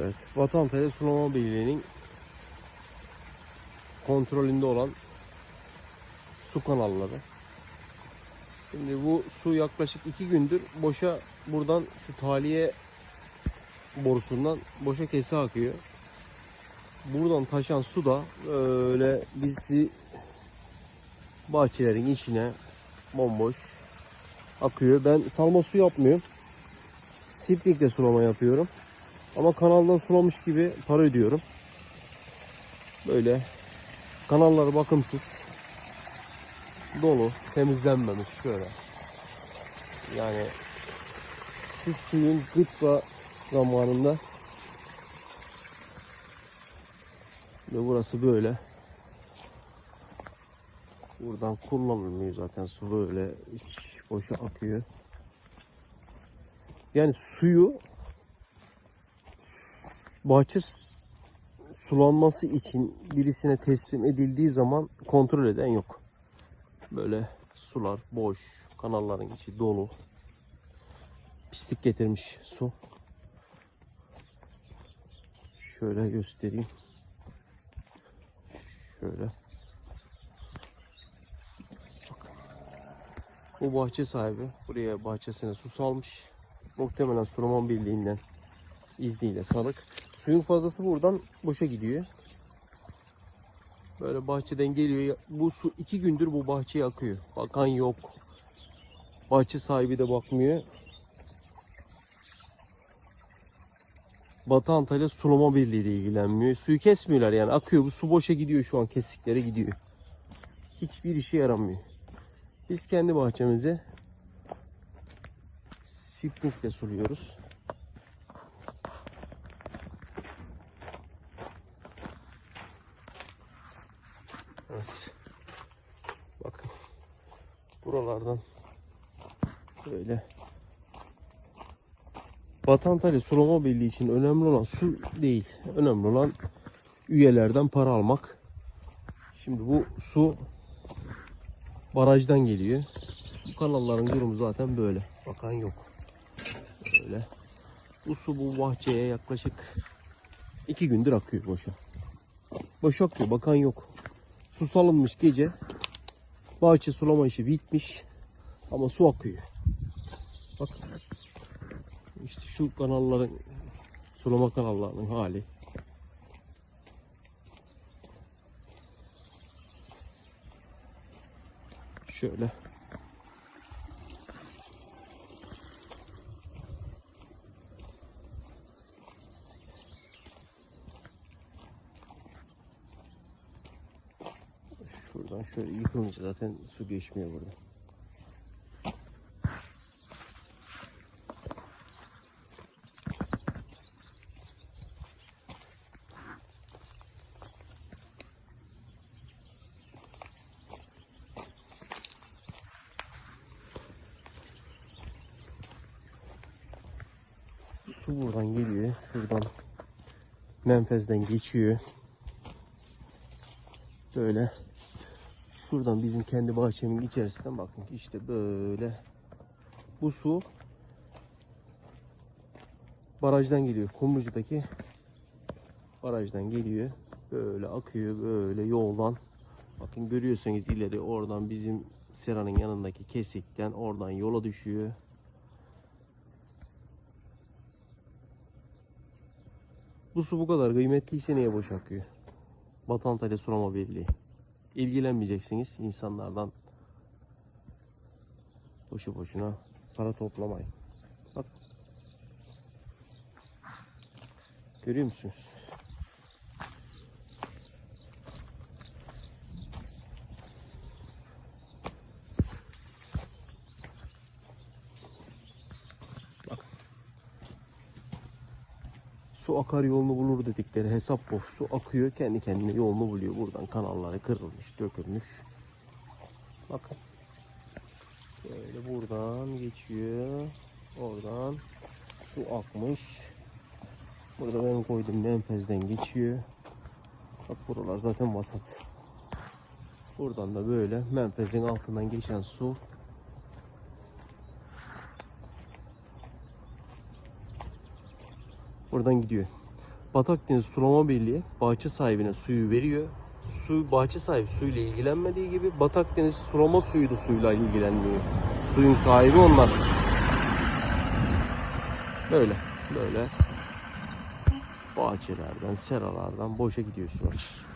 Evet. Vatan Tele Sulama Birliği'nin kontrolünde olan su kanalları. Şimdi bu su yaklaşık iki gündür boşa buradan şu taliye borusundan boşa kese akıyor. Buradan taşan su da öyle bizi bahçelerin içine bomboş akıyor. Ben salma su yapmıyorum. Siplikle sulama yapıyorum. Ama kanaldan sulamış gibi para ödüyorum. Böyle kanalları bakımsız dolu temizlenmemiş şöyle. Yani şu suyun gıtka zamanında ve burası böyle. Buradan kullanılmıyor zaten su böyle hiç boşa akıyor. Yani suyu bahçe sulanması için birisine teslim edildiği zaman kontrol eden yok. Böyle sular boş, kanalların içi dolu. Pislik getirmiş su. Şöyle göstereyim. Şöyle. Bu bahçe sahibi buraya bahçesine su salmış. Muhtemelen Sulaman Birliği'nden izniyle salık. Suyun fazlası buradan boşa gidiyor. Böyle bahçeden geliyor. Bu su iki gündür bu bahçeye akıyor. Bakan yok. Bahçe sahibi de bakmıyor. Batı Antalya Sulama Birliği de ilgilenmiyor. Suyu kesmiyorlar yani akıyor. Bu su boşa gidiyor şu an kesiklere gidiyor. Hiçbir işe yaramıyor. Biz kendi bahçemize sipnikle suluyoruz. Evet. Bakın. Buralardan böyle Batı Antalya Sulama Birliği için önemli olan su değil. Önemli olan üyelerden para almak. Şimdi bu su barajdan geliyor. Bu kanalların durumu zaten böyle. Bakan yok. Böyle. Bu su bu bahçeye yaklaşık iki gündür akıyor boşa. Boş akıyor. Bakan yok. Su salınmış gece. Bahçe sulama işi bitmiş. Ama su akıyor. Bak. İşte şu kanalların sulama kanallarının hali. Şöyle. Şuradan şöyle yıkılınca zaten su geçmiyor burada. Su buradan geliyor. Şuradan menfezden geçiyor. Böyle şuradan bizim kendi bahçemin içerisinden bakın işte böyle bu su barajdan geliyor. Kumlucu'daki barajdan geliyor. Böyle akıyor böyle yoldan. Bakın görüyorsanız ileri oradan bizim seranın yanındaki kesikten oradan yola düşüyor. Bu su bu kadar kıymetliyse niye boş akıyor? Batı Antalya Sulama Birliği. İlgilenmeyeceksiniz insanlardan. Boşu boşuna para toplamayın. Bak. Görüyor musunuz? Su akar yolunu bulur dedikleri hesap bu. Su akıyor kendi kendine yolunu buluyor. Buradan kanalları kırılmış, dökülmüş. Bakın. Böyle buradan geçiyor. Oradan su akmış. Burada benim koyduğum menfezden geçiyor. Bak buralar zaten vasat. Buradan da böyle menfezin altından geçen su buradan gidiyor. Batak Deniz Sulama Birliği bahçe sahibine suyu veriyor. Su bahçe sahibi suyla ilgilenmediği gibi Batak Deniz sulama suyu da suyla ilgilenmiyor. Suyun sahibi onlar. Böyle böyle bahçelerden, seralardan boşa gidiyor sular.